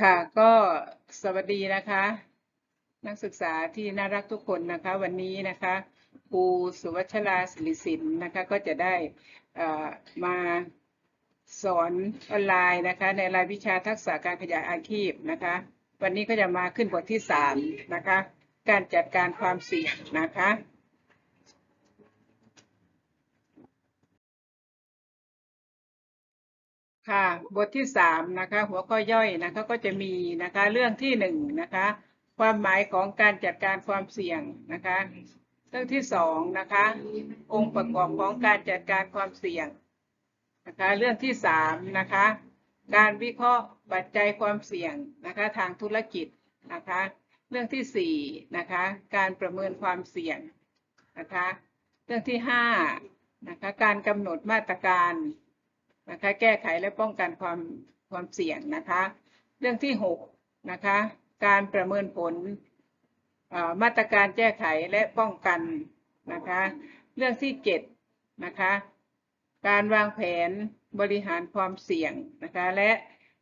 ค่ะก็สวัสดีนะคะ นักศึกษาที่น่ารักทุกคนนะคะ วันนี้นะคะครูสุวัชราศิริสินนะคะก็จะได้อ่อมาสอนออนไลน์นะคะ ในรายวิชาทักษะการขยายอาชีพนะคะ วันนี้ก็จะมาขึ้นบทที่สามนะคะ การจัดการความเสี่ยงนะคะ ค่ะบทที่สามนะคะหัวข้อย่อยนะคะก็จะมีนะคะเรื่องที่หนึ่งนะคะความหมายของการจัดการความเสี่ยงนะคะเรื่องที่สองนะคะองค์ประกอบของการจัดการความเสี่ยงนะคะเรื่องที่สามนะคะการวิเคราะห์ปัจจัยความเสี่ยงนะคะทางธุรกิจนะคะเรื่องที่สี่นะคะการประเมินความเสี่ยงนะคะเรื่องที่ห้านะคะการกำหนดมาตรการ นะคะแก้ไขและป้องกันความความเสี่ยงนะคะ เรื่องที่หกนะคะการประเมินผลมาตรการแก้ไขและป้องกันนะคะเรื่องที่เจ็ดนะคะการวางแผนบริหารความเสี่ยงนะคะและ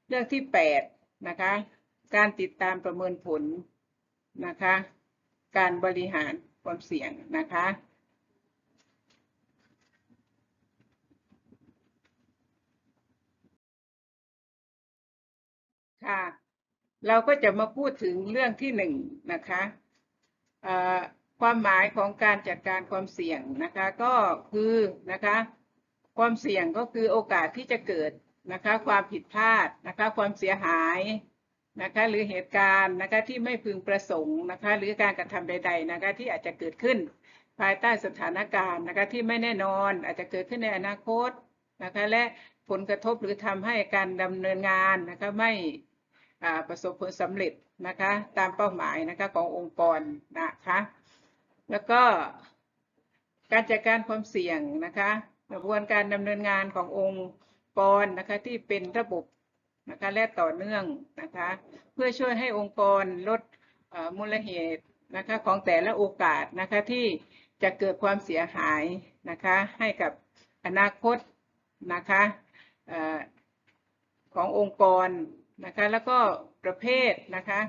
เรื่องที่แปดนะคะการติดตามประเมินผลนะคะการบริหารความเสี่ยงนะคะ เราก็จะมาพูดถึงเรื่องที่หนึ่งนะคะความหมายของการจัดการความเสี่ยงนะคะก็คือนะคะความเสี่ยงก็คือโอกาสที่จะเกิดนะคะความผิดพลาดนะคะความเสียหายนะคะหรือเหตุการณ์นะคะที่ไม่พึงประสงค์นะคะหรือการกระทำใดๆนะคะที่อาจจะเกิดขึ้น ภายใต้สถานการณ์นะคะที่ไม่แน่นอนอาจจะเกิดขึ้นในอนาคตนะคะและผลกระทบหรือทำให้การดำเนินงานนะคะไม่ ประสบผลสำเร็จนะคะตามเป้าหมายนะคะขององค์กรนะคะแล้วก็การจัดการความเสี่ยงนะคะกระบวนการดำเนินงานขององค์กรนะคะที่เป็นระบบนะคะและต่อเนื่องนะคะเพื่อช่วยให้องค์กรลดมูลเหตุนะคะของแต่ละโอกาสนะคะที่จะเกิดความเสียหายนะคะให้กับอนาคตนะคะอขององค์กร นะคะแล้วก็ประเภทนะคะ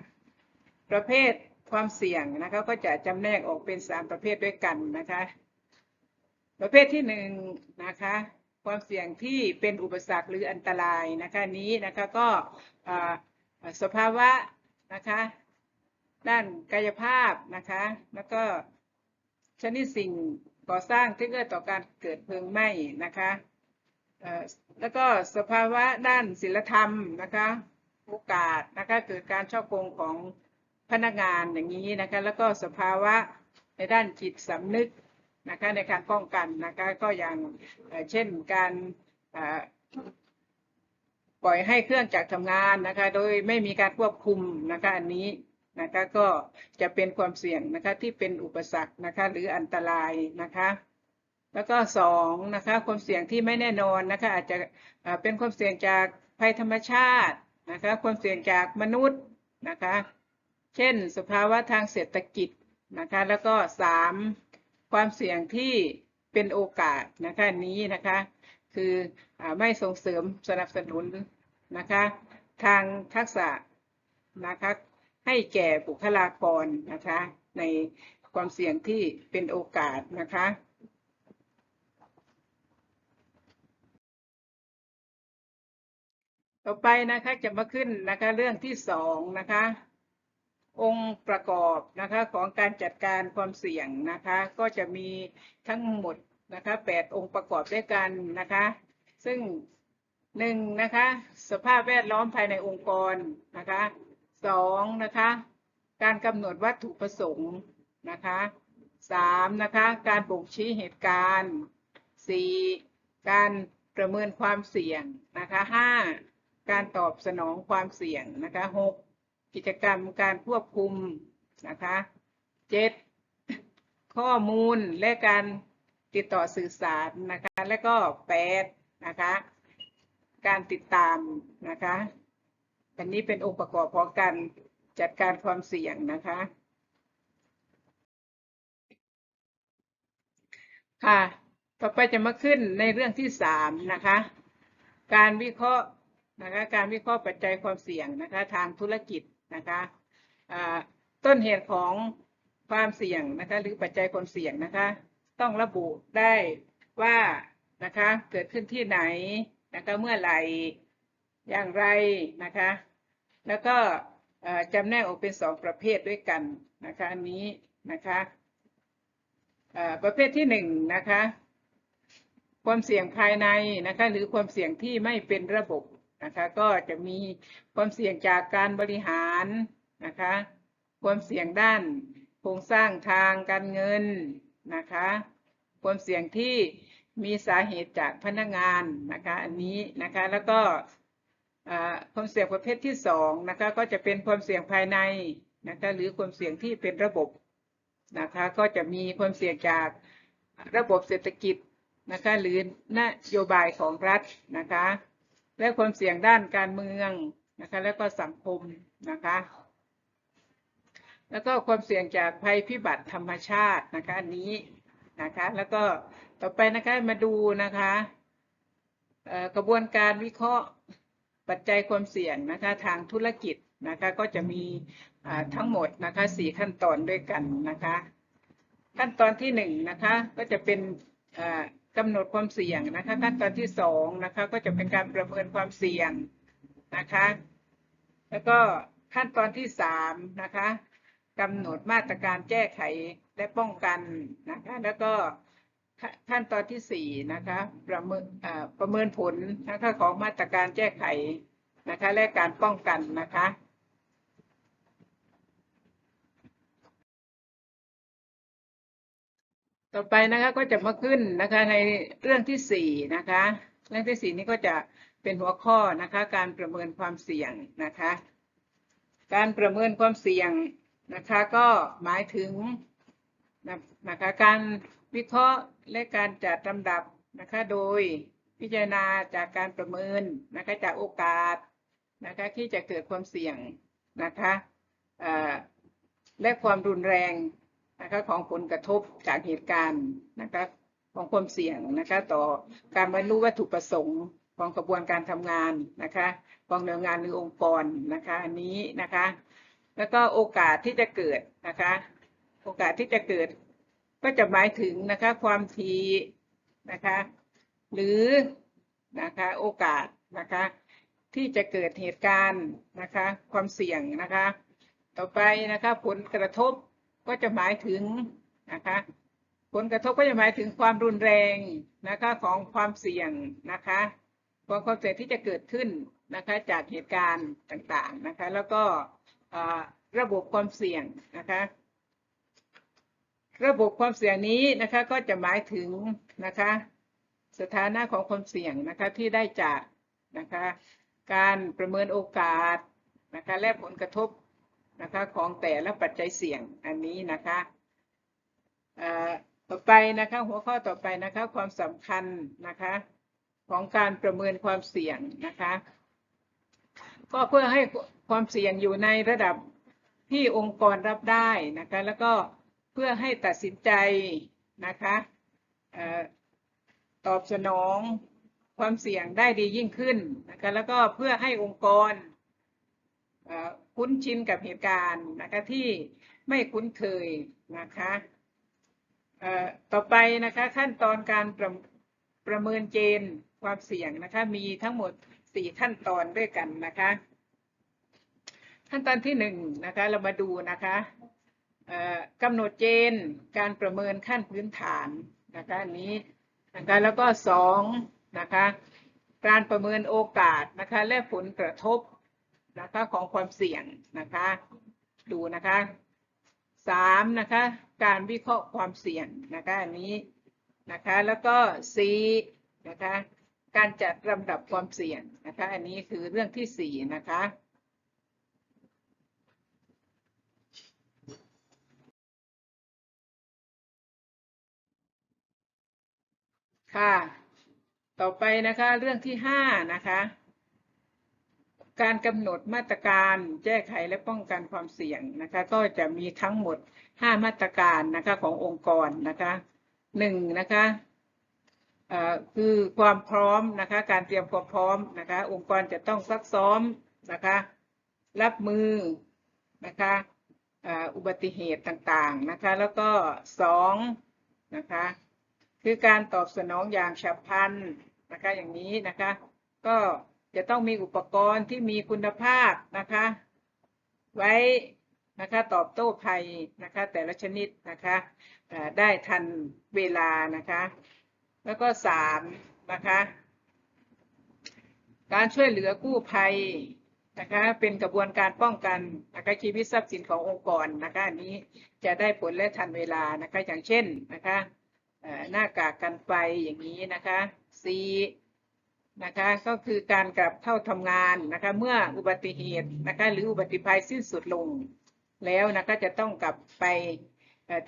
ประเภทความเสี่ยงนะคะก็จะจำแนกออกเป็นสามประเภทด้วยกันนะคะประเภทที่หนึ่งนะคะความเสี่ยงที่เป็นอุปสรรคหรืออันตรายนะคะนี้นะคะก็สภาวะนะคะด้านกายภาพนะคะแล้วก็ชนิดสิ่งก่อสร้างที่เกิดต่อการเกิดเพลิงไหม้นะคะแล้วก็สภาวะด้านศิลธรรมนะคะ โอกาสนะคะเกิดการช่อโกงของพนักงานอย่างนี้นะคะแล้วก็สภาวะในด้านจิตสำนึกนะคะในการป้องกันนะคะก็อย่างเช่นการปล่อยให้เครื่องจักรทำงานนะคะโดยไม่มีการควบคุมนะคะอันนี้นะคะก็จะเป็นความเสี่ยงนะคะที่เป็นอุปสรรคนะคะหรืออันตรายนะคะแล้วก็สองนะคะความเสี่ยงที่ไม่แน่นอนนะคะอาจจะเอ่อเป็นความเสี่ยงจากภัยธรรมชาติ นะคะความเสี่ยงจากมนุษย์นะคะเช่นสภาวะทางเศรษฐกิจนะคะแล้วก็สามความเสี่ยงที่เป็นโอกาสนะคะนี้นะคะคืออไม่ส่งเสริมสนับสนุนนะคะทางทักษะนะคะให้แก่บุคลากรนะคะในความเสี่ยงที่เป็นโอกาสนะคะ ต่อไปนะคะจะมาขึ้นนะคะเรื่องที่สองนะคะ องค์ประกอบนะคะของการจัดการความเสี่ยงนะคะ ก็จะมีทั้งหมดนะคะแปดองค์ประกอบด้วยกันนะคะ ซึ่งหนึ่งนะคะ สภาพแวดล้อมภายในองค์กรนะคะสองนะคะ การกำหนดวัตถุประสงค์นะคะสามนะคะ การบ่งชี้เหตุการณ์สี่การประเมินความเสี่ยงนะคะห้า การตอบสนองความเสี่ยงนะคะหกกิจกรรมการควบคุมนะคะเจ็ดข้อมูลและการติดต่อสื่อสารนะคะและก็แปดนะคะการติดตามนะคะอันนี้เป็นองค์ประกอบของการจัดการความเสี่ยงนะคะค่ะ ต่อไปจะมาขึ้นในเรื่องที่สามนะคะ การวิเคราะห์ นะคะการวิเคราะห์ปัจจัยความเสี่ยงนะคะทางธุรกิจนะคะต้นเหตุของความเสี่ยงนะคะหรือปัจจัยความเสี่ยงนะคะ ต้องระบุได้ว่านะคะเกิดขึ้นที่ไหนนะคะเมื่อไหร่อย่างไรนะคะ แล้วก็จำแนกออกเป็นสองประเภทด้วยกันนะคะอันนี้นะคะประเภทที่หนึ่งนะคะความเสี่ยงภายในนะคะหรือความเสี่ยงที่ไม่เป็นระบบ นะคะก็จะมีความเสี่ยงจากการบริหารนะคะความเสี่ยงด้านโครงสร้างทางการเงินนะคะความเสี่ยงที่มีสาเหตุจากพนักงานนะคะอันนี้นะคะแล้วก็ความเสี่ยงประเภทที่สองนะคะก็จะเป็นความเสี่ยงภายในนะคะหรือความเสี่ยงที่เป็นระบบนะคะก็จะมีความเสี่ยงจากระบบเศรษฐกิจนะคะหรือนโยบายของรัฐนะคะ และความเสี่ยงด้านการเมืองนะคะแล้วก็สังคมนะคะ แล้วก็ความเสี่ยงจากภัยพิบัติธรรมชาตินะคะอันนี้นะคะ แล้วก็ต่อไปนะคะมาดูนะคะกระบวนการวิเคราะห์ปัจจัยความเสี่ยงนะคะทางธุรกิจนะคะก็จะมีทั้งหมดนะคะสี่ขั้นตอนด้วยกันนะคะ ขั้นตอนที่หนึ่งนะคะก็จะเป็น อ่ากำหนดความเสี่ยงนะคะ ขั้นตอนที่สองนะคะ ก็จะเป็นการประเมินความเสี่ยงนะคะ แล้วก็ขั้นตอนที่สามนะคะกำหนดมาตรการแก้ไขและป้องกันนะคะ แล้วก็ขั้นตอนที่สี่นะคะ ประเมินประเมินผลนะคะของมาตรการแก้ไขนะคะ และการป้องกันนะคะ ต่อไปนะคะก็จะมาขึ้นนะคะในเรื่องที่สี่นะคะ เรื่องที่สี่นี้ก็จะเป็นหัวข้อนะคะการประเมินความเสี่ยงนะคะ การประเมินความเสี่ยงนะคะก็หมายถึงนะคะการวิเคราะห์และการจัดลำดับนะคะโดยพิจารณาจากการประเมินนะคะจากโอกาสนะคะที่จะเกิดความเสี่ยงนะคะและความรุนแรง นะคะของผลกระทบจากเหตุการณ์นะคะของความเสี่ยงนะคะต่อการบรรลุวัตถุประสงค์ของกระบวนการทำงานนะคะของหน่วยงานหรือองค์กรนะคะอันนี้นะคะแล้วก็โอกาสที่จะเกิดนะคะโอกาสที่จะเกิดก็จะหมายถึงนะคะความทีนะคะหรือนะคะโอกาสนะคะที่จะเกิดเหตุการณ์นะคะความเสี่ยงนะคะต่อไปนะคะผลกระทบ ก็จะหมายถึงนะคะผลกระทบก็จะหมายถึงความรุนแรงนะคะของความเสี่ยงนะคะของความเสี่ยงที่จะเกิดขึ้นนะคะจากเหตุการณ์ต่างๆนะคะแล้วก็ระบบความเสี่ยงนะคะระบบความเสี่ยงนี้นะคะก็จะหมายถึงนะคะสถานะของความเสี่ยงนะคะที่ได้จากนะคะการประเมินโอกาสนะคะและผลกระทบ นะคะของแต่ละปัจจัยเสี่ยงอันนี้นะคะต่อไปนะคะหัวข้อต่อไปนะคะความสำคัญนะคะของการประเมินความเสี่ยงนะคะก็เพื่อให้ความเสี่ยงอยู่ในระดับที่องค์กรรับได้นะคะแล้วก็เพื่อให้ตัดสินใจนะคะออตอบสนองความเสี่ยงได้ดียิ่งขึ้นนะคะแล้วก็เพื่อให้องค์กร คุ้นชินกับเหตุการณ์นะคะที่ไม่คุ้นเคยนะคะต่อไปนะคะขั้นตอนการประประเมินเกณฑ์ความเสี่ยงนะคะมีทั้งหมดสี่ขั้นตอนด้วยกันนะคะขั้นตอนที่หนึ่งนะคะเรามาดูนะคะกำหนดเกณฑ์การประเมินขั้นพื้นฐานนะคะอันนี้นะคะแล้วก็สองนะคะการประเมินโอกาสนะคะและผลกระทบ นะคะของความเสี่ยงนะคะดูนะคะสามนะคะการวิเคราะห์ความเสี่ยงนะคะอันนี้นะคะแล้วก็สี่นะคะการจัดลำดับความเสี่ยงนะคะอันนี้คือเรื่องที่สี่นะคะค่ะ ต่อไปนะคะเรื่องที่ห้านะคะ การกำหนดมาตรการแก้ไขและป้องกันความเสี่ยงนะคะก็จะมีทั้งหมด 5 มาตรการนะคะขององค์กรนะคะหนึ่งนะคะคือความพร้อมนะคะการเตรียมความพร้อมนะคะองค์กรจะต้องซักซ้อมนะคะรับมือนะคะอุบัติเหตุต่างๆนะคะแล้วก็สองนะคะคือการตอบสนองอย่างฉับพลันนะคะอย่างนี้นะคะก็ จะต้องมีอุปกรณ์ที่มีคุณภาพนะคะ ไว้นะคะตอบโต้ภัยนะคะแต่ละชนิดนะคะได้ทันเวลานะคะ แล้วก็สามนะคะการช่วยเหลือกู้ภัยนะคะเป็นกระบวนการป้องกันนะคะชีวิตทรัพย์สินขององค์กรนะคะอันนี้จะได้ผลและทันเวลานะคะอย่างเช่นนะคะหน้ากากกันไฟอย่างนี้นะคะสี นะคะก็คือการกลับเข้าทำงานนะคะเมื่ออุบัติเหตุนะคะหรืออุบัติภัยสิ้นสุดลงแล้วนะคะจะต้องกลับไป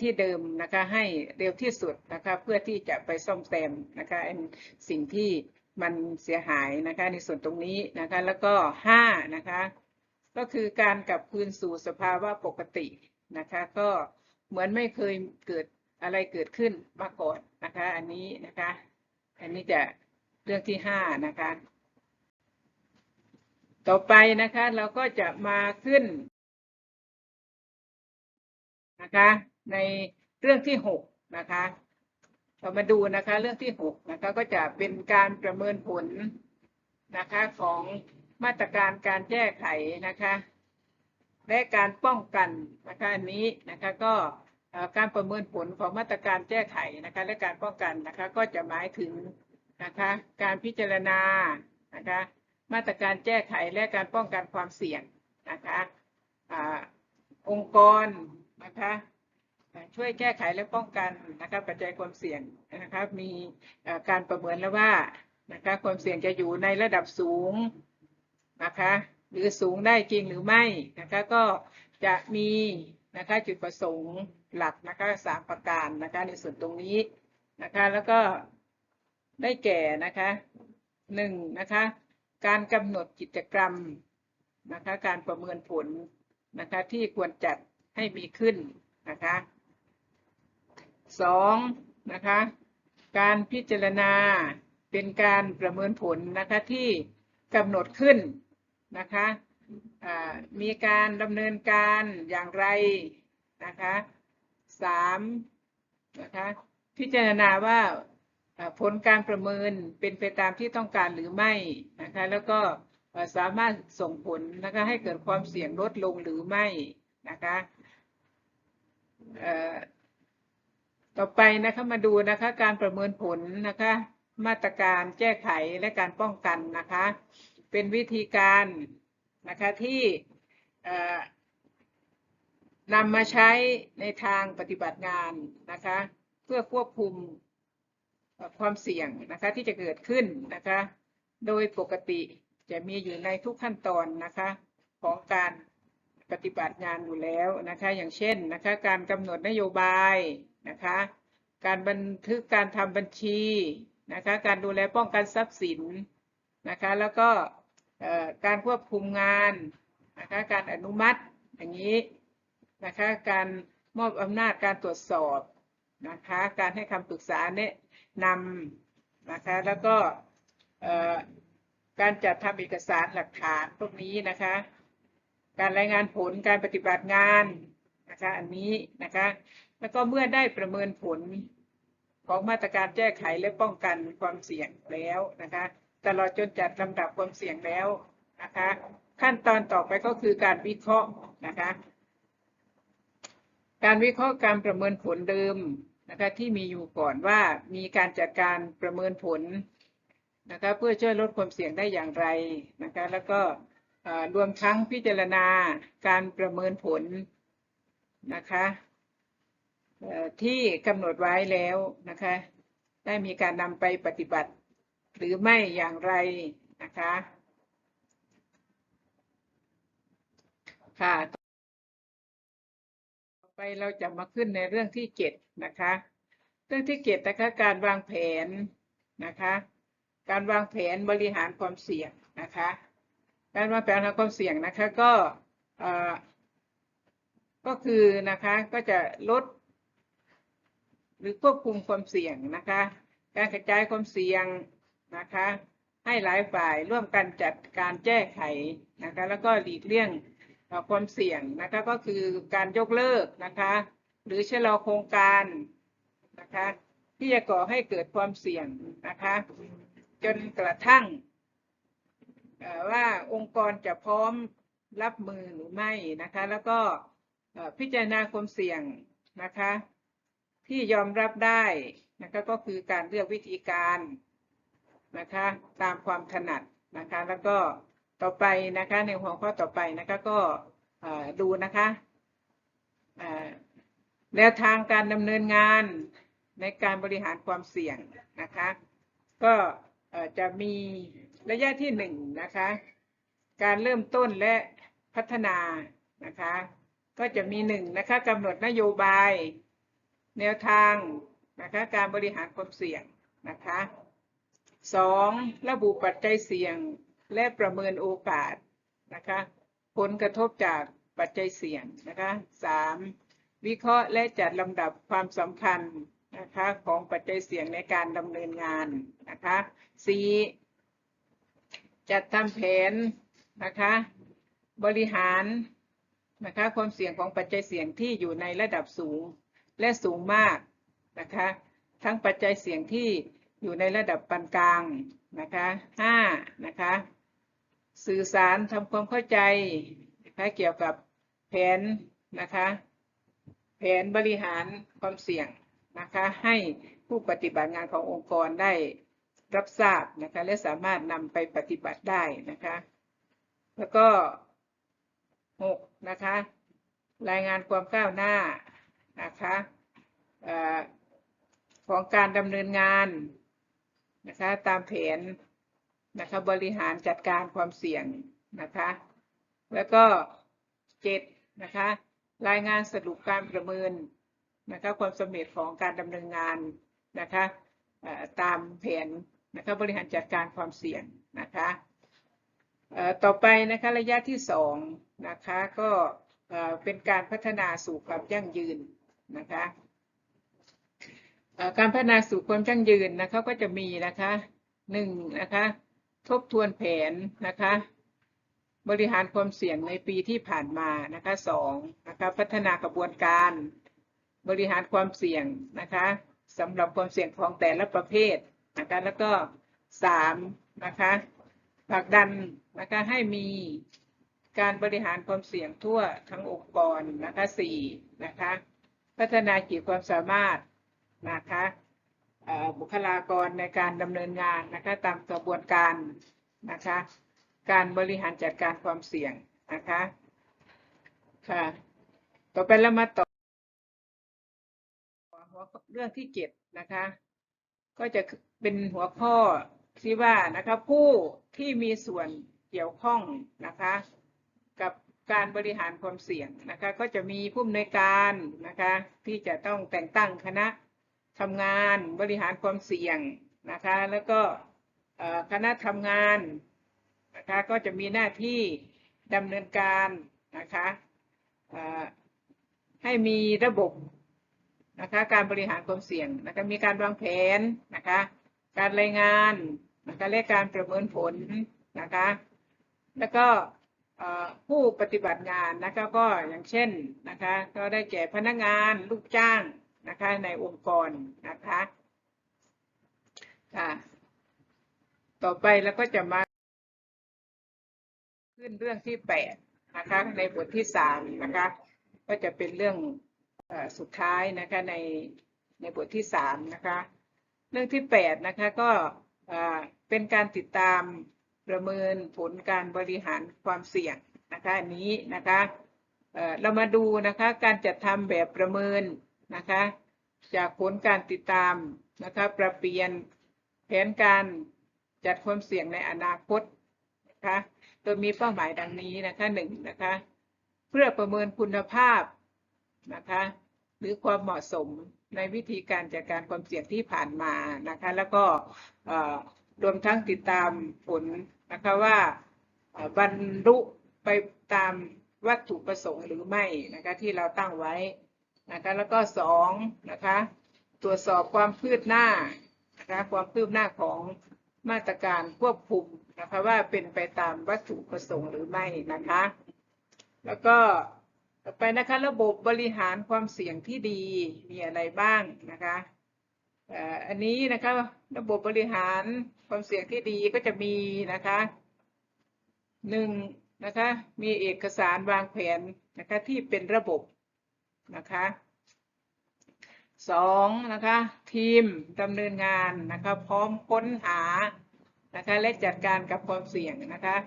ที่เดิมนะคะให้เร็วที่สุดนะคะเพื่อที่จะไปซ่อมแซมนะคะสิ่งที่มันเสียหายนะคะในส่วนตรงนี้นะคะแล้วก็ห้านะคะก็คือการกลับคืนสู่สภาวะปกตินะคะก็เหมือนไม่เคยเกิดอะไรเกิดขึ้นมาก่อนนะคะอันนี้นะคะอันนี้จะ เรื่องที่ห้านะคะ ต่อไปนะคะเราก็จะมาขึ้นนะคะในเรื่องที่หกนะคะเรามาดูนะคะเรื่องที่หกนะคะก็จะเป็นการประเมินผลนะคะของมาตรการการแก้ไขนะคะและการป้องกันนะคะอันนี้นะคะก็การประเมินผลของมาตรการแก้ไขนะคะและการป้องกันนะคะก็จะหมายถึง นะคะ การพิจารณานะคะ มาตรการแก้ไขและการป้องกันความเสี่ยงนะคะอองค์กรนะคะช่วยแก้ไขและป้องกันนะคะปัจจัยความเสี่ยงนะคะมีการประเมินแล้วว่านะคะความเสี่ยงจะอยู่ในระดับสูงนะคะหรือสูงได้จริงหรือไม่นะคะก็จะมีนะคะจุดประสงค์หลักนะคะสามประการนะคะในส่วนตรงนี้นะคะแล้วก็ ได้แก่นะคะหนึ่งนะคะการกำหนดกิจกรรมนะคะการประเมินผลนะคะที่ควรจัดให้มีขึ้นนะคะสองนะคะการพิจารณาเป็นการประเมินผลนะคะที่กำหนดขึ้นนะคะมีการดำเนินการอย่างไรนะคะสามนะคะพิจารณาว่า ผลการประเมินเป็นไปตามที่ต้องการหรือไม่นะคะแล้วก็สามารถส่งผลนะคะให้เกิดความเสี่ยงลดลงหรือไม่นะคะต่อไปนะคะมาดูนะคะการประเมินผลนะคะมาตรการแก้ไขและการป้องกันนะคะเป็นวิธีการนะคะที่นำมาใช้ในทางปฏิบัติงานนะคะเพื่อควบคุม ความเสี่ยงนะคะที่จะเกิดขึ้นนะคะ โดยปกติจะมีอยู่ในทุกขั้นตอนนะคะของการปฏิบัติงานอยู่แล้วนะคะ อย่างเช่นนะคะการกำหนดนโยบายนะคะ การบันทึกการทำบัญชีนะคะ การดูแลป้องกันทรัพย์สินนะคะ แล้วก็การควบคุมงานนะคะ การอนุมัติอย่างนี้นะคะ การมอบอำนาจการตรวจสอบ นะคะ การให้คำปรึกษาแนะนำนะคะ แล้วก็การจัดทำเอกสารหลักฐานพวกนี้นะคะ การรายงานผลการปฏิบัติงานนะคะอันนี้นะคะ แล้วก็เมื่อได้ประเมินผลของมาตรการแก้ไขและป้องกันความเสี่ยงแล้วนะคะ ตลอดจนจัดลำดับความเสี่ยงแล้วนะคะ ขั้นตอนต่อไปก็คือการวิเคราะห์นะคะ การวิเคราะห์การประเมินผลเดิม นะคะที่มีอยู่ก่อนว่ามีการจัดการประเมินผลนะคะเพื่อช่วยลดความเสี่ยงได้อย่างไรนะคะแล้วก็รวมทั้งพิจารณาการประเมินผลนะคะที่กำหนดไว้แล้วนะคะได้มีการนำไปปฏิบัติ หรือไม่อย่างไรนะคะค่ะ ไปเราจะมาขึ้นในเรื่องที่เจ็ดนะคะ เรื่องที่เจ็ดนะคะการวางแผนนะคะ การวางแผนบริหารความเสี่ยงนะคะ การวางแผนหาความเสี่ยงนะคะก็เออก็คือนะคะก็จะลด หรือควบคุมความเสี่ยงนะคะ การกระจายความเสี่ยงนะคะ ให้หลายฝ่ายร่วมกันจัดการแก้ไขนะคะ แล้วก็หลีกเลี่ยง ความเสี่ยงนะคะก็คือการยกเลิกนะคะหรือชะลอโครงการนะคะที่จะก่อให้เกิดความเสี่ยงนะคะจนกระทั่งว่าองค์กรจะพร้อมรับมือหรือไม่นะคะแล้วก็พิจารณาความเสี่ยงนะคะที่ยอมรับได้นะคะก็คือการเลือกวิธีการนะคะตามความถนัดนะคะแล้วก็ ต่อไปนะคะในหัวข้อต่อไปนะคะก็ดูนะคะแนวทางการดำเนินงานในการบริหารความเสี่ยงนะคะ ก็จะมีระยะที่หนึ่งนะคะ การเริ่มต้นและพัฒนานะคะ ก็จะมีหนึ่งนะคะกำหนดนโยบาย แนวทางนะคะการบริหารความเสี่ยงนะคะสองระบุปัจจัยเสี่ยง และประเมินโอกาสนะคะ ผลกระทบจากปัจจัยเสี่ยงนะคะสามวิเคราะห์และจัดลำดับความสำคัญนะคะของปัจจัยเสี่ยงในการดำเนินงานนะคะสี่จัดทำแผนนะคะบริหารนะคะความเสี่ยงของปัจจัยเสี่ยงที่อยู่ในระดับสูงและสูงมากนะคะทั้งปัจจัยเสี่ยงที่อยู่ในระดับปานกลางนะคะห้านะคะ สื่อสารทำความเข้าใจนะคะเกี่ยวกับแผนนะคะ แผนบริหารความเสี่ยงนะคะให้ผู้ปฏิบัติงานขององค์กรได้รับทราบนะคะและสามารถนำไปปฏิบัติได้นะคะ แล้วก็หกนะคะรายงานความก้าวหน้านะคะของการดำเนินงานนะคะตามแผน นะคะบริหารจัดการความเสี่ยงนะคะแล้วก็เจ็ดนะคะรายงานสรุปการประเมินนะคะความสำเร็จของการดำเนินงานนะคะตามแผนนะคะบริหารจัดการความเสี่ยงนะคะต่อไปนะคะระยะที่สองนะคะก็เอ่อเป็นการพัฒนาสู่ความยั่งยืนนะคะการพัฒนาสู่ความยั่งยืนนะคะก็จะมีนะคะหนึ่งนะคะ ทบทวนแผนนะคะ บริหารความเสี่ยงในปีที่ผ่านมานะคะสองนะคะพัฒนากระบวนการบริหารความเสี่ยงนะคะสำหรับความเสี่ยงของแต่ละประเภทนะคะแล้วก็สามนะคะผลักดันนะคะให้มีการบริหารความเสี่ยงทั่วทั้งองค์กรนะคะสี่นะคะ พัฒนาขีดความสามารถนะคะ บุคลากรในการดำเนินงานนะคะตามกระบวนการนะคะการบริหารจัดการความเสี่ยงนะคะค่ะต่อไปเรามาต่อหัวข้อเรื่องที่เจ็ดนะคะ ก็จะเป็นหัวข้อที่ว่านะคะผู้ที่มีส่วนเกี่ยวข้องนะคะกับการบริหารความเสี่ยงนะคะก็จะมีผู้อำนวยการนะคะที่จะต้องแต่งตั้งคณะ ทำงานบริหารความเสี่ยงนะคะแล้วก็คณะทำงานนะคะก็จะมีหน้าที่ดำเนินการนะคะให้มีระบบนะคะการบริหารความเสี่ยงนะคะมีการวางแผนนะคะการรายงานนะคะและการประเมินผลนะคะแล้วก็ผู้ปฏิบัติงานนะคะก็อย่างเช่นนะคะก็ได้แก่พนักงานลูกจ้าง นะคะในองค์กรนะคะค่ะต่อไปแล้วก็จะมาขึ้นเรื่องที่แปดนะคะในบทที่สามนะคะก็จะเป็นเรื่องอสุดท้ายนะคะในในบทที่สามนะคะเรื่องที่แปดนะคะก็เป็นการติดตามประเมินผลการบริหารความเสี่ยงนะคะอันนี้นะคะเรามาดูนะคะการจัดทำแบบประเมิน นะคะ จากผลการติดตามนะคะปรับเปลี่ยนแผนการจัดความเสี่ยงในอนาคตนะคะโดยมีเป้าหมายดังนี้นะคะหนึ่งนะคะเพื่อประเมินคุณภาพนะคะหรือความเหมาะสมในวิธีการจัดการความเสี่ยงที่ผ่านมานะคะแล้วก็รวมทั้งติดตามผลนะคะว่าบรรลุไปตามวัตถุประสงค์หรือไม่นะคะที่เราตั้งไว้ นะคะแล้วก็สองนะคะตรวจสอบความคืบหน้านะคะความคืบหน้าของมาตรการควบคุมนะคะว่าเป็นไปตามวัตถุประสงค์หรือไม่นะคะ แล้วก็ต่อไปนะคะระบบบริหารความเสี่ยงที่ดีมีอะไรบ้างนะคะอันนี้นะคะระบบบริหารความเสี่ยงที่ดีก็จะมีนะคะหนึ่งนะคะมีเอกสารวางแผนนะคะที่เป็นระบบ นะคะสองนะคะทีมดำเนินงานนะคะพร้อมค้นหานะคะและจัดการกับความเสี่ยงนะคะ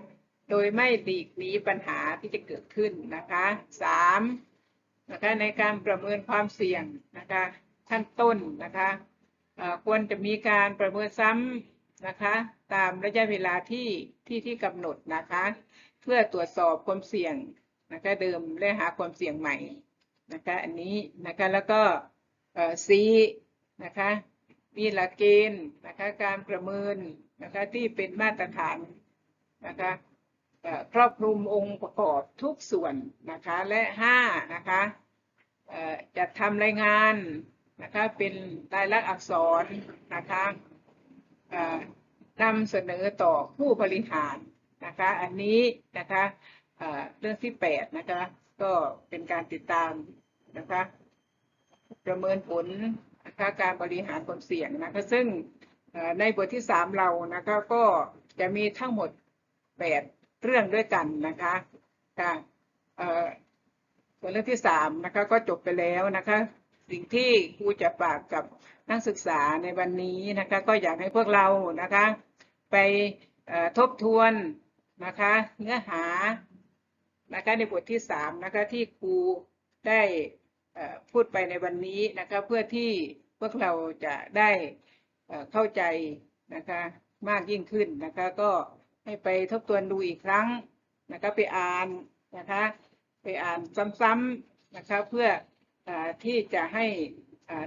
โดยไม่หลีกหนีปัญหาที่จะเกิดขึ้นนะคะสามนะคะในการประเมินความเสี่ยงนะคะขั้นต้นนะคะควรจะมีการประเมินซ้ำนะคะตามระยะเวลาที่ที่ที่กำหนดนะคะเพื่อตรวจสอบความเสี่ยงนะคะเดิมและหาความเสี่ยงใหม่ นะคะอันนี้นะคะแล้วก็เอ่อ C นะคะมีหลักเกณฑ์นะคะการประเมินนะคะที่เป็นมาตรฐานนะคะครอบคลุมองค์ประกอบทุกส่วนนะคะและห้านะคะจัดทำรายงานนะคะเป็นรายลักษณ์อักษรนะคะนำเสนอต่อผู้บริหารนะคะอันนี้นะคะเอ่อเรื่องที่แปดนะคะ ก็เป็นการติดตามนะคะ ประเมินผลนะคะการบริหารความเสี่ยงนะคะซึ่งในบทที่สามเรานะคะก็จะมีทั้งหมดแปดเรื่องด้วยกันนะคะค่ะเอ่อส่วนเรื่องที่สามนะคะก็จบไปแล้วนะคะสิ่งที่ครูจะฝากกับนักศึกษาในวันนี้นะคะก็อยากให้พวกเรานะคะไปทบทวนนะคะเนื้อหา นะคะในบทที่สามนะคะที่ครูได้พูดไปในวันนี้นะคะเพื่อที่พวกเราจะได้เข้าใจนะคะมากยิ่งขึ้นนะคะก็ให้ไปทบทวนดูอีกครั้งนะคะไปอ่านนะคะไปอ่านซ้ำๆนะคะเพื่ออที่จะให้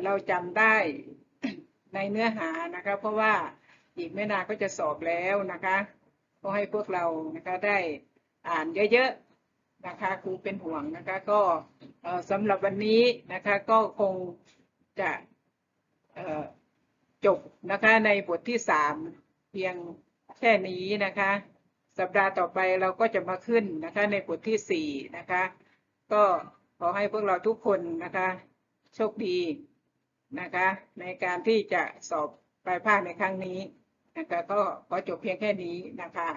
เราจำได้ในเนื้อหานะคะเพราะว่าอีกไม่นานก็จะสอบแล้วนะคะก็ให้พวกเรานะคะได้อ่านเยอะๆ นะคะครูเป็นห่วงนะคะก็สำหรับวันนี้นะคะก็คงจะจบนะคะในบทที่สามเพียงแค่นี้นะคะ สัปดาห์ต่อไปเราก็จะมาขึ้นนะคะในบทที่สี่นะคะ ก็ขอให้พวกเราทุกคนนะคะ โชคดีนะคะ ในการที่จะสอบปลายภาคในครั้งนี้นะคะก็ขอจบเพียงแค่นี้นะคะ